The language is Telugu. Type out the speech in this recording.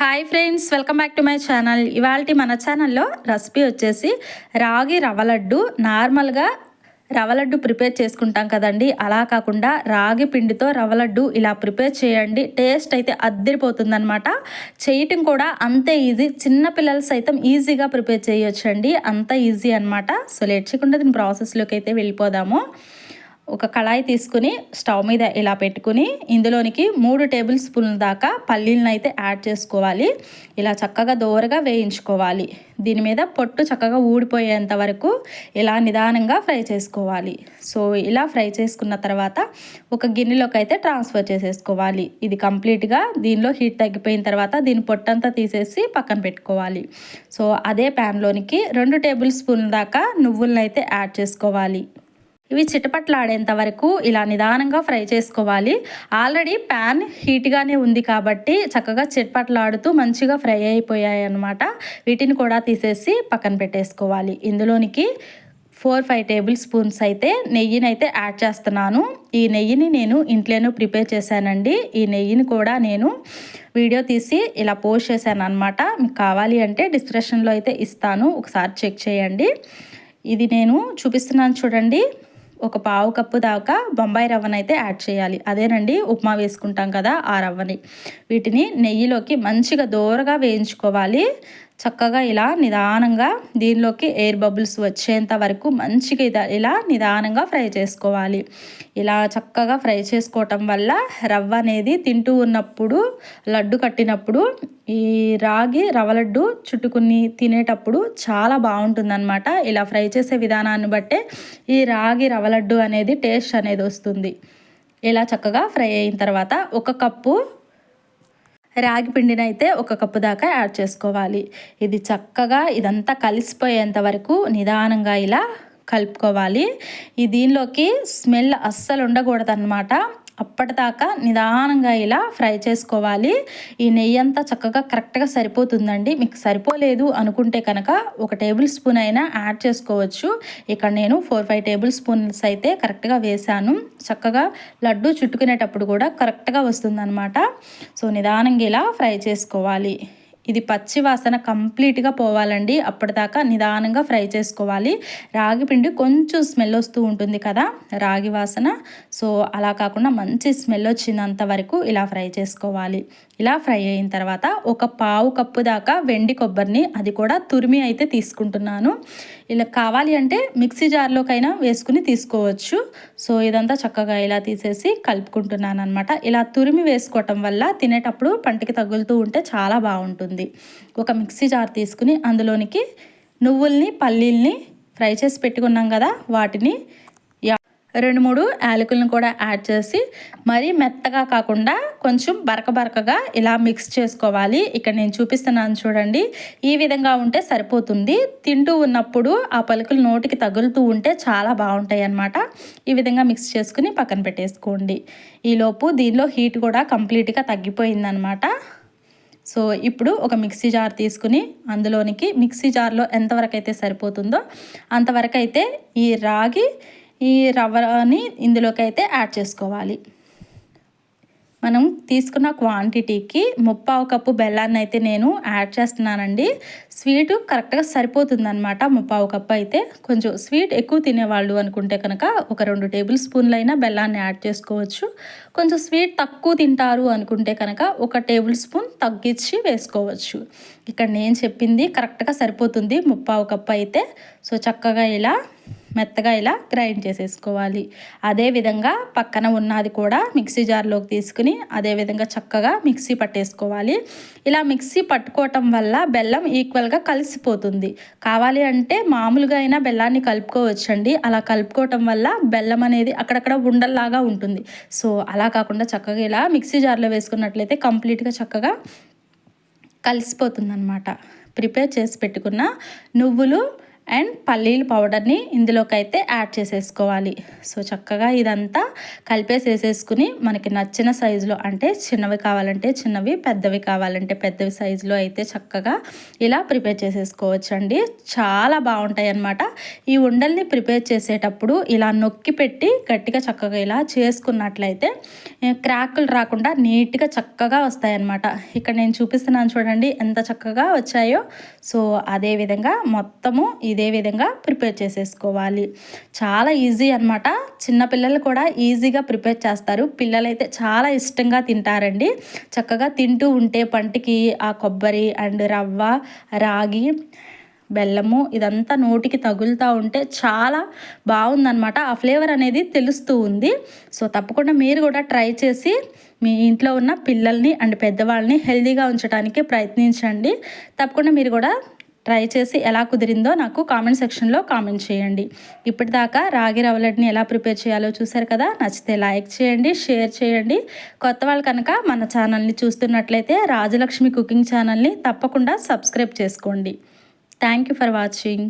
Hi friends welcome back to my channel. ఇవాళ మన ఛానల్లో రెసిపీ వచ్చేసి రాగి రవ్వ లడ్డు. నార్మల్గా రవ్వ లడ్డు ప్రిపేర్ చేసుకుంటాం కదండి. అలా కాకుండా రాగి పిండితో రవ్వ లడ్డు ఇలా ప్రిపేర్ చేయండి. టేస్ట్ అయితే అద్దరిపోతుందనమాట చేయటం కూడా అంతే ఈజీ. చిన్న పిల్లలు సైతం ఈజీగా ప్రిపేర్ చేయొచ్చండి. అంత ఈజీ అనమాట సో లేట్ చేయకుండా దీని ప్రాసెస్లోకి అయితే వెళ్ళిపోదాము. ఒక కళాయి తీసుకుని స్టవ్ మీద ఇలా పెట్టుకుని ఇందులోనికి మూడు టేబుల్ స్పూన్ల దాకా పల్లీలను అయితే యాడ్ చేసుకోవాలి. ఇలా చక్కగా దోరగా వేయించుకోవాలి. దీని మీద పొట్టు చక్కగా ఊడిపోయేంత వరకు ఇలా నిదానంగా ఫ్రై చేసుకోవాలి. సో ఇలా ఫ్రై చేసుకున్న తర్వాత ఒక గిన్నెలోకి అయితే ట్రాన్స్ఫర్ చేసేసుకోవాలి. ఇది కంప్లీట్గా దీనిలో హీట్ తగ్గిపోయిన తర్వాత దీని పొట్టంతా తీసేసి పక్కన పెట్టుకోవాలి. సో అదే ప్యాన్లోనికి రెండు టేబుల్ స్పూన్ల దాకా నువ్వులను అయితే యాడ్ చేసుకోవాలి. ఇవి చిటపట్లాడేంత వరకు ఇలా నిదానంగా ఫ్రై చేసుకోవాలి. ఆల్రెడీ ప్యాన్ హీట్గానే ఉంది కాబట్టి చక్కగా చిటపట్లాడుతూ మంచిగా ఫ్రై అయిపోయాయి అనమాట వీటిని కూడా తీసేసి పక్కన పెట్టేసుకోవాలి. ఇందులోనికి ఫోర్ ఫైవ్ టేబుల్ స్పూన్స్ అయితే నెయ్యిని అయితే యాడ్ చేస్తున్నాను. ఈ నెయ్యిని నేను ఇంట్లోనూ ప్రిపేర్ చేశానండి. ఈ నెయ్యిని కూడా నేను వీడియో తీసి ఇలా పోస్ట్ చేశాను అనమాట మీకు కావాలి అంటే డిస్క్రిప్షన్లో అయితే ఇస్తాను. ఒకసారి చెక్ చేయండి. ఇది నేను చూపిస్తున్నాను చూడండి. ఒక పావు కప్పు దాకా బొంబాయి రవ్వను అయితే యాడ్ చేయాలి. అదేనండి ఉప్మా వేసుకుంటాం కదా ఆ రవ్వని. వీటిని నెయ్యిలోకి మంచిగా దోరగా వేయించుకోవాలి. చక్కగా ఇలా నిదానంగా దీనిలోకి ఎయిర్ బబుల్స్ వచ్చేంత వరకు మంచిగా ఇలా నిదానంగా ఫ్రై చేసుకోవాలి. ఇలా చక్కగా ఫ్రై చేసుకోవటం వల్ల రవ్వ అనేది తింటూ ఉన్నప్పుడు లడ్డు కట్టినప్పుడు ఈ రాగి రవ్వ లడ్డు చుట్టుకుని తినేటప్పుడు చాలా బాగుంటుందన్నమాట. ఇలా ఫ్రై చేసే విధానాన్ని బట్టే ఈ రాగి రవ్వ లడ్డు అనేది టేస్ట్ అనేది వస్తుంది. ఇలా చక్కగా ఫ్రై అయిన తర్వాత ఒక కప్పు రాగి పిండిని అయితే ఒక కప్పు దాకా యాడ్ చేసుకోవాలి. ఇది చక్కగా ఇదంతా కలిసిపోయేంత వరకు నిదానంగా ఇలా కలుపుకోవాలి. ఈ దీనిలోకి స్మెల్ అస్సలు ఉండకూడదు అనమాట అప్పటిదాకా నిదానంగా ఇలా ఫ్రై చేసుకోవాలి. ఈ నెయ్యి అంతా చక్కగా కరెక్ట్గా సరిపోతుందండి. మీకు సరిపోలేదు అనుకుంటే కనుక ఒక టేబుల్ స్పూన్ అయినా యాడ్ చేసుకోవచ్చు. ఇక్కడ నేను ఫోర్ ఫైవ్ టేబుల్ స్పూన్స్ అయితే కరెక్ట్గా వేసాను చక్కగా లడ్డు చుట్టుకునేటప్పుడు కూడా కరెక్ట్గా వస్తుందన్నమాట. సో నిదానంగా ఇలా ఫ్రై చేసుకోవాలి. ఇది పచ్చి వాసన కంప్లీట్గా పోవాలండి. అప్పటిదాకా నిదానంగా ఫ్రై చేసుకోవాలి. రాగి పిండి కొంచెం స్మెల్ వస్తూ ఉంటుంది కదా రాగి వాసన. సో అలా కాకుండా మంచి స్మెల్ వచ్చినంత వరకు ఇలా ఫ్రై చేసుకోవాలి. ఇలా ఫ్రై అయిన తర్వాత ఒక పావు కప్పు దాకా వెండి కొబ్బరిని అది కూడా తురిమి అయితే తీసుకుంటున్నాను. ఇలా కావాలి అంటే మిక్సీ జార్లోకైనా వేసుకుని తీసుకోవచ్చు. సో ఇదంతా చక్కగా ఇలా తీసేసి కలుపుకుంటున్నాను అనమాట ఇలా తురిమి వేసుకోవటం వల్ల తినేటప్పుడు పంటికి తగులుతూ ఉంటే చాలా బాగుంటుంది. ఒక మిక్సీ జార్ తీసుకుని అందులోనికి నువ్వుల్ని పల్లీల్ని ఫ్రై చేసి పెట్టుకున్నాం కదా వాటిని రెండు మూడు యాలకులను కూడా యాడ్ చేసి మరీ మెత్తగా కాకుండా కొంచెం బరక బరకగా ఇలా మిక్స్ చేసుకోవాలి. ఇక్కడ నేను చూపిస్తున్నాను చూడండి. ఈ విధంగా ఉంటే సరిపోతుంది. తింటూ ఉన్నప్పుడు ఆ పలుకులు నోటికి తగులుతూ ఉంటే చాలా బాగుంటాయి అన్నమాట. ఈ విధంగా మిక్స్ చేసుకుని పక్కన పెట్టేసుకోండి. ఈలోపు దీనిలో హీట్ కూడా కంప్లీట్గా తగ్గిపోయిందనమాట సో ఇప్పుడు ఒక మిక్సీ జార్ తీసుకుని అందులోనికి మిక్సీ జార్లో ఎంతవరకు అయితే సరిపోతుందో అంతవరకు అయితే ఈ రాగి ఈ రవ్వని ఇందులోకి అయితే యాడ్ చేసుకోవాలి. మనం తీసుకున్న క్వాంటిటీకి ముప్పావు కప్పు బెల్లాన్ని అయితే నేను యాడ్ చేస్తున్నానండి. స్వీటు కరెక్ట్గా సరిపోతుందనమాట ముప్పావు కప్పు అయితే. కొంచెం స్వీట్ ఎక్కువ తినేవాళ్ళు అనుకుంటే కనుక ఒక రెండు టేబుల్ స్పూన్లైనా బెల్లాన్ని యాడ్ చేసుకోవచ్చు. కొంచెం స్వీట్ తక్కువ తింటారు అనుకుంటే కనుక ఒక టేబుల్ స్పూన్ తగ్గించి వేసుకోవచ్చు. ఇక్కడ నేను చెప్పింది కరెక్ట్గా సరిపోతుంది ముప్పావు కప్పు అయితే. సో చక్కగా ఇలా మెత్తగా ఇలా గ్రైండ్ చేసేసుకోవాలి. అదేవిధంగా పక్కన ఉన్నది కూడా మిక్సీ జార్లోకి తీసుకుని అదేవిధంగా చక్కగా మిక్సీ పట్టేసుకోవాలి. ఇలా మిక్సీ పట్టుకోవటం వల్ల బెల్లం ఈక్వల్గా కలిసిపోతుంది. కావాలి అంటే మామూలుగా అయినా బెల్లాన్ని కలుపుకోవచ్చండి. అలా కలుపుకోవటం వల్ల బెల్లం అనేది అక్కడక్కడ ఉండల్లాగా ఉంటుంది. సో అలా కాకుండా చక్కగా ఇలా మిక్సీ జార్లో వేసుకున్నట్లయితే కంప్లీట్గా చక్కగా కలిసిపోతుంది అనమాట ప్రిపేర్ చేసి పెట్టుకున్న నువ్వులు అండ్ పల్లీల పౌడర్ని ఇందులోకి అయితే యాడ్ చేసేసుకోవాలి. సో చక్కగా ఇదంతా కలిపేసేసేసుకుని మనకి నచ్చిన సైజులో అంటే చిన్నవి కావాలంటే చిన్నవి పెద్దవి కావాలంటే పెద్దవి సైజులో అయితే చక్కగా ఇలా ప్రిపేర్ చేసేసుకోవచ్చు అండి చాలా బాగుంటాయి అన్నమాట ఈ ఉండల్ని ప్రిపేర్ చేసేటప్పుడు ఇలా నొక్కి పెట్టి గట్టిగా చక్కగా ఇలా చేసుకున్నట్లయితే క్రాకులు రాకుండా నీట్గా చక్కగా వస్తాయన్నమాట. ఇక్కడ నేను చూపిస్తున్నాను చూడండి ఎంత చక్కగా వచ్చాయో. సో అదే విధంగా మొత్తము ఇది విధంగా ప్రిపేర్ చేసేసుకోవాలి. చాలా ఈజీ అనమాట చిన్నపిల్లలు కూడా ఈజీగా ప్రిపేర్ చేస్తారు. పిల్లలైతే చాలా ఇష్టంగా తింటారండి. చక్కగా తింటూ ఉంటే పంటికి ఆ కొబ్బరి అండ్ రవ్వ రాగి బెల్లము ఇదంతా నోటికి తగులుతూ ఉంటే చాలా బాగుందనమాట ఆ ఫ్లేవర్ అనేది తెలుస్తూ ఉంది. సో తప్పకుండా మీరు కూడా ట్రై చేసి మీ ఇంట్లో ఉన్న పిల్లల్ని అండ్ పెద్దవాళ్ళని హెల్దీగా ఉంచడానికి ప్రయత్నించండి. తప్పకుండా మీరు కూడా ట్రై చేసి ఎలా కుదిరిందో నాకు కామెంట్ సెక్షన్లో కామెంట్ చేయండి. ఇప్పటిదాకా రాగి రవలడ్ని ఎలా ప్రిపేర్ చేయాలో చూసారు కదా? నచ్చితే లైక్ చేయండి షేర్ చేయండి. కొత్త వాళ్ళు కనుక మన ఛానల్ని చూస్తున్నట్లయితే రాజలక్ష్మి కుకింగ్ ఛానల్ని తప్పకుండా సబ్స్క్రైబ్ చేసుకోండి. Thank you for watching.